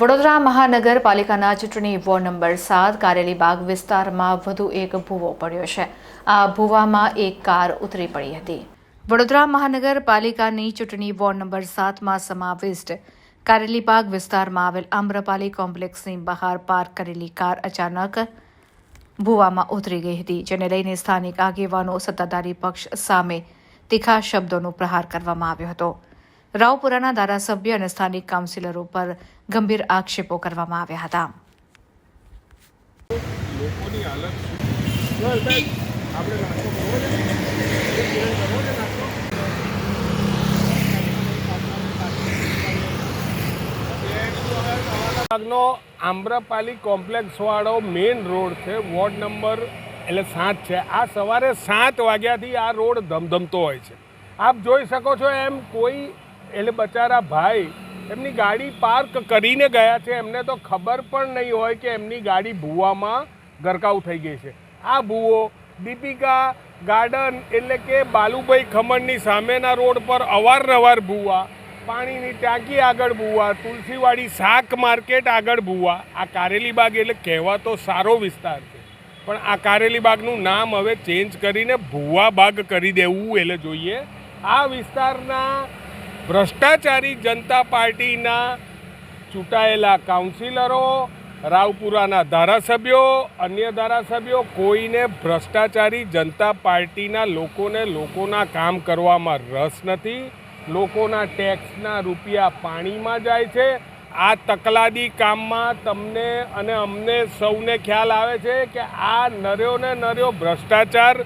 વડોદરા મહાનગરપાલિકાના ચૂંટણી ward number સાત કારેલીબાગ વિસ્તારમાં વધુ એક ભૂવો પડ્યો છે. આ ભૂવામાં એક કાર ઉતરી પડી હતી. વડોદરા મહાનગરપાલિકાની ચૂંટણી વોર્ડ નંબર સાતમાં સમાવિષ્ટ કારેલીબાગ વિસ્તારમાં આવેલ આમ્રપાલી કોમ્પ્લેક્સની બહાર પાર્ક કરેલી કાર અચાનક ભૂવામાં ઉતરી ગઈ હતી, જેને લઈને સ્થાનિક આગેવાનો, સત્તાધારી પક્ષ સામે તીખા શબ્દોનો પ્રહાર કરવામાં આવ્યો હતો. રાવપુરાના ધારાસભ્ય અને સ્થાનિક કાઉન્સિલરો પર ગંભીર આક્ષેપો કરવામાં આવ્યા હતા. ભાગનો આમ્રપાલી કોમ્પ્લેક્સવાળો મેઇન રોડ છે વોર્ડ નંબર એટલે સાત છે. આ સવારે સાત વાગ્યાથી આ રોડ ધમધમતો હોય છે. આપ જોઈ શકો છો એમ કોઈ એટલે બચારા ભાઈ, એમની ગાડી પાર્ક કરીને ગયા છે. એમને તો ખબર પણ નહીં હોય કે એમની ગાડી ભૂવામાં ગરકાવ થઈ ગઈ છે. આ ભૂવો દીપિકા ગાર્ડન એટલે કે બાલુભાઈ ખમણની સામેના રોડ પર અવારનવાર ભૂવા, પાણીની ટાંકી આગળ ભૂવા, તુલસીવાડી શાક માર્કેટ આગળ ભૂવા. આ કારેલી બાગ એટલે કહેવાતો સારો વિસ્તાર છે. પણ આ કારેલી બાગનું નામ હવે ચેન્જ કરીને ભૂવા બાગ કરી દેવું એટલે જોઈએ. આ વિસ્તારના ભ્રષ્ટાચારી જનતા પાર્ટીના ચૂંટાયેલા કાઉન્સિલરો, રાવપુરાના ધારાસભ્યો, અન્ય ધારાસભ્યો, કોઈને ભ્રષ્ટાચારી જનતા પાર્ટીના લોકોને લોકોના કામ કરવામાં રસ નથી. લોકોના ટેક્સના રૂપિયા પાણીમાં જાય છે. આ તકલાદી કામમાં તમને અને અમને સૌને ખ્યાલ આવે છે કે આ નર્યો ને નર્યો ભ્રષ્ટાચાર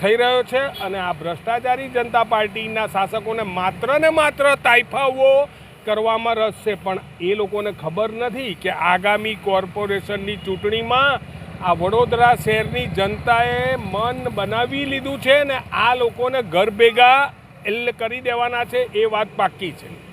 થઈ રહ્યો છે અને આ ભ્રષ્ટાચારી જનતા પાર્ટીના શાસકોને માત્ર ને માત્ર તાઇફાઓ કરવામાં રસ છે. પણ એ લોકોને ખબર નથી કે આગામી કોર્પોરેશનની ચૂંટણીમાં આ વડોદરા શહેરની જનતાએ મન બનાવી લીધું છે ને આ લોકોને ઘર ભેગા કરી દેવાના છે. એ વાત પાક્કી છે.